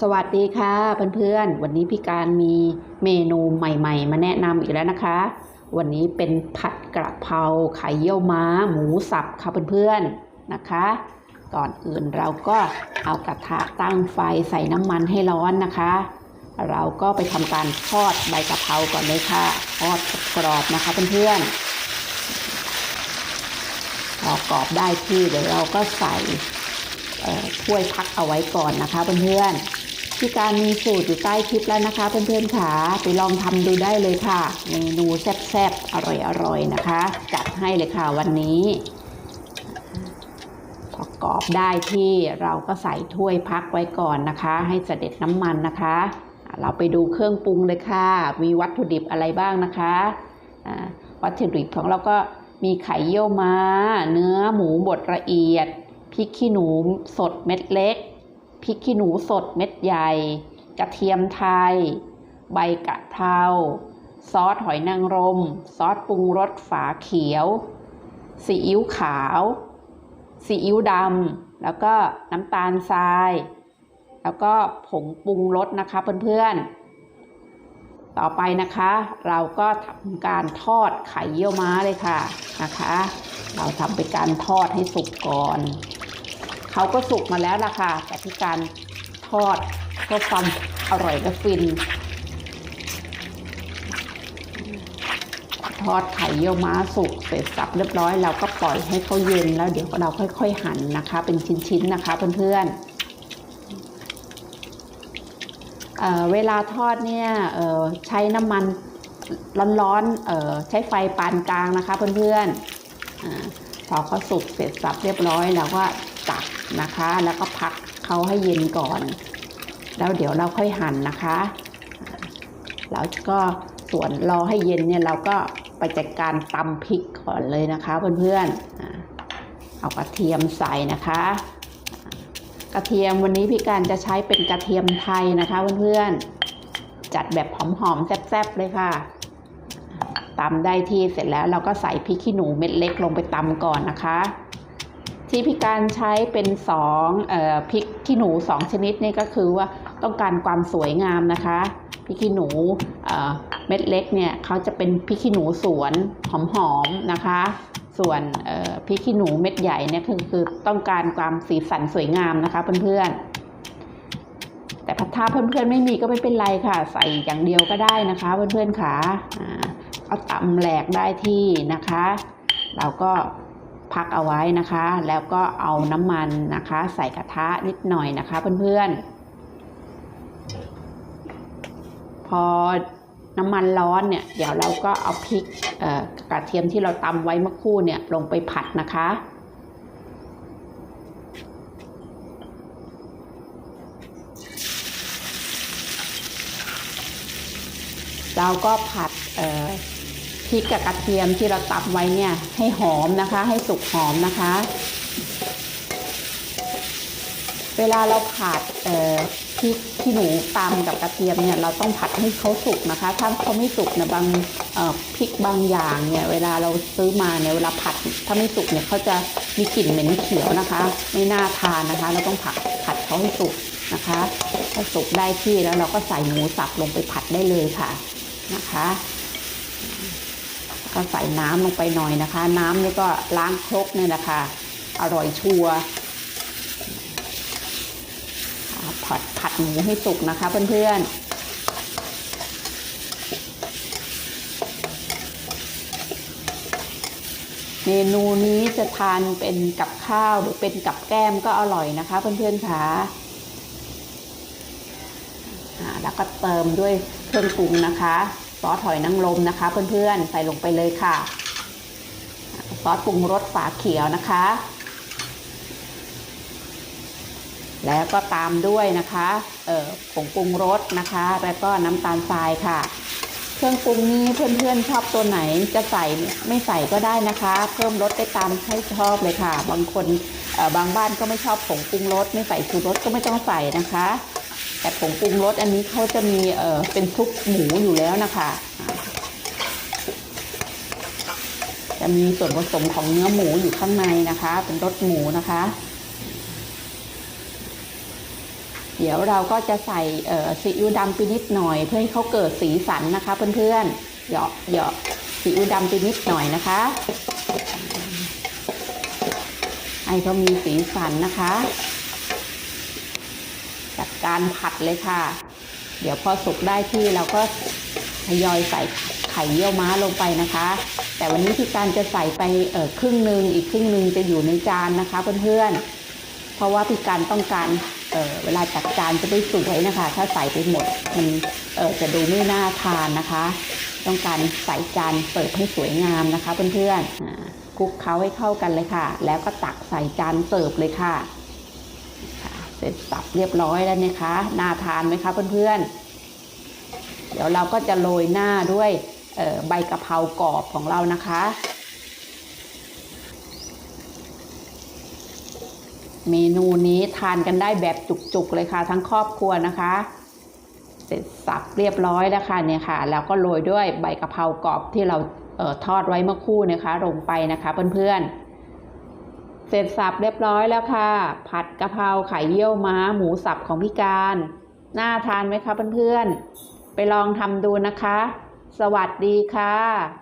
สวัสดีค่ะเพื่อนๆ วันนี้พี่การมีเมนูใหม่ๆ มาแนะนำอีกแล้วนะคะ วันนี้เป็นผัดกระเพราไข่เยี่ยวม้า หมูสับค่ะเพื่อนๆนะคะ ก่อนอื่นเราก็เอากระทะตั้งไฟใส่น้ำมันให้ร้อนนะคะ เราก็ไปทำการทอดใบกะเพราก่อนเลยค่ะทอดกรอบนะคะเพื่อนๆพอกรอบได้ที่เดี๋ยวเราก็ใส่ถ้วยพักเอาไว้ก่อนนะคะเพื่อนๆ พี่การมีสูตรอยู่ใต้คลิปแล้วนะคะเพื่อนๆค่ะไปลองทำดูได้เลยค่ะ เมนูแซ่บๆ อร่อยๆ นะคะ จัดให้เลยค่ะวันนี้ พอกรอบได้ที่เราก็ใส่ถ้วยพักไว้ก่อนนะคะ ให้เสด็จน้ำมันนะคะ เราไปดูเครื่องปรุงเลยค่ะ มีวัตถุดิบอะไรบ้างนะคะวัตถุดิบของเราก็มีไข่เยี่ยวม้า เนื้อหมูบดละเอียดพริกขี้หนูสดเม็ดเล็ก พริกขี้หนูสดเม็ดใหญ่ กระเทียมไทย ใบกะเพราซอสหอยนางรม ซอสปรุงรสฝาเขียวซีอิ๊วขาวซีอิ๊วดำแล้วก็น้ำตาลทราย แล้วก็ผงปรุงรสนะคะเพื่อนๆ ต่อไปนะคะ เราก็ทำการทอดไข่เยี่ยวม้าเลยค่ะนะคะ เราทำเป็นการทอดให้สุกก่อน เขาก็สุกมาแล้วล่ะค่ะแต่ที่การทอดเพื่อความอร่อยและฟิน ทอดไข่เยี่ยวม้าสุกเสร็จสับเรียบร้อยเราก็ปล่อยให้เขาเย็นแล้วเดี๋ยวเราค่อย ๆ หั่นนะคะ เป็นชิ้นๆนะคะเพื่อนๆเเวลาทอดเนี่ยใช้น้ำมันร้อนๆใช้ไฟปานกลางนะคะเพื่อนๆพอเขาสุกเสร็จสับเรียบร้อยเราก็ นะคะ แล้วก็พักเขาให้เย็นก่อน แล้วเดี๋ยวเราค่อยหั่นนะคะ แล้วก็ส่วนรอให้เย็นเนี่ยเราก็ไปจัดการตำพริกก่อนเลยนะคะเพื่อนๆ เอากระเทียมใส่นะคะ กระเทียมวันนี้พี่การจะใช้เป็นกระเทียมไทยนะคะเพื่อนๆ จัดแบบหอมๆแซ่บๆเลยค่ะตำได้ที่เสร็จแล้วเราก็ใส่พริกขี้หนูเม็ดเล็กลงไปตำก่อนนะคะ ที่พี่การใช้เป็นสองออพริกขี้หนูสองชนิดนี่ก็คือว่าต้องการความสวยงามนะคะพริกขี้หนูเเม็ดเล็กเนี่ยเขาจะเป็นพริกขี้หนูสวนหอมๆนะคะ ส่วนพริกขี้หนูเม็ดใหญ่เนี่ยคือคือต้องการความสีสันสวยงามนะคะเพื่อนๆแต่ถ้าเพื่อนๆไม่มีก็ไม่เป็นไรค่ะ ใส่อย่างเดียวก็ได้นะคะเพื่อนๆค่ะอ่าเอาตำแหลกได้ที่นะคะ เราก็ พักเอาไว้นะคะ แล้วก็เอาน้ำมันนะคะ ใส่กระทะนิดหน่อยนะคะเพื่อนๆ พอน้ำมันร้อนเนี่ย เดี๋ยวเราก็เอาพริกกระเทียมที่เราตำไว้เมื่อคู่เนี่ยลงไปผัดนะคะเราก็ผัดเอ่อ ริกกับกระเทียมที่เราตำไว้เนี่ยให้หอมนะคะ ให้สุกหอมนะคะ เวลาเราผัดเอ่อพริกที่หนูตำกับกระเทียมเนี่ยเราต้องผัดให้เขาสุกนะคะ ถ้าเขาไม่สุกเนี่ยบางเอ่อพริกบางอย่างเนี่ยเวลาเราซื้อมาเนี่ยเวลาผัดถ้าไม่สุกเนี่ยเขาจะมีกลิ่นเหม็นเขียวนะคะ ไม่น่าทานนะคะ เราต้องผัดผัดเขาให้สุกนะคะถ้าสุกได้ที่แล้วเราก็ใส่หมูสับลงไปผัดได้เลยค่ะนะคะ ก็ใส่น้ำลงไปหน่อยนะคะ น้ำนี่ก็ล้างครกเนี่ยนะคะ อร่อยชัวร์ผัดผัดหมูให้สุกนะคะเพื่อนๆเมนูนี้จะทานเป็นกับข้าวหรือเป็นกับแก้มก็อร่อยนะคะเพื่อนๆค่ะแล้วก็เติมด้วยเครื่องปรุงนะคะ ซอสหอยนางรมนะคะ เพื่อนๆ ใส่ลงไปเลยค่ะ ซอสปรุงรสฝาเขียวนะคะ แล้วก็ตามด้วยนะคะเอ่อผงปรุงรสนะคะ แล้วก็น้ำตาลทรายค่ะ เครื่องปรุงนี้เพื่อนๆชอบตัวไหนจะใส่ไม่ใส่ก็ได้นะคะ เพิ่มรสได้ตามให้ชอบเลยค่ะ บางคนเอ่อบางบ้านก็ไม่ชอบผงปรุงรสไม่ใส่ชูรสก็ไม่ต้องใส่นะคะ แต่ผงปรุงรสอันนี้เขาจะมีเอ่อเป็นซุปหมูอยู่แล้วนะคะจะมีส่วนผสมของเนื้อหมูอยู่ข้างในนะคะ เป็นรสหมูนะคะ เดี๋ยวเราก็จะใส่เอ่อซีอิ๊วดำไปนิดหน่อย เพื่อให้เขาเกิดสีสันนะคะ เพื่อนๆเหยาะเหยาะซีอิ๊วดำไปนิดหน่อยนะคะให้เขามีสีสันนะคะ จัดการผัดเลยค่ะ เดี๋ยวพอสุกได้ที่เราก็ทยอยใส่ไข่เยี่ยวม้าลงไปนะคะ แต่วันนี้พี่การจะใส่ไปเออครึ่งหนึ่งอีกครึ่งหนึ่งจะอยู่ในจานนะคะเพื่อนๆ เพราะว่าพี่การต้องการเออเวลาจัดจานจะได้สวยนะคะ ถ้าใส่ไปหมดมันเออจะดูไม่น่าทานนะคะ ต้องการใส่จานเสิร์ฟให้สวยงามนะคะเพื่อนๆคลุกเคล้าให้เข้ากันเลยค่ะ แล้วก็ตักใส่จานเสิร์ฟเลยค่ะ เสร็จสับเรียบร้อยแล้วนะคะน่าทานไหมคะเพื่อนๆ เดี๋ยวเราก็จะโรยหน้าด้วยใบกะเพรากรอบของเรานะคะ เมนูนี้ทานกันได้แบบจุกๆเลยค่ะ ทั้งครอบครัวนะคะ เสร็จสับเรียบร้อยแล้วค่ะเนี่ยค่ะ แล้วก็โรยด้วยใบกะเพรากรอบที่เราเออทอดไว้เมื่อคู่นะคะลงไปนะคะเพื่อนๆ เสร็จสับเรียบร้อยแล้วค่ะ ผัดกะเพราไข่เยี่ยวม้าหมูสับของพี่การ น่าทานไหมคะเพื่อนๆ ไปลองทำดูนะคะ สวัสดีค่ะ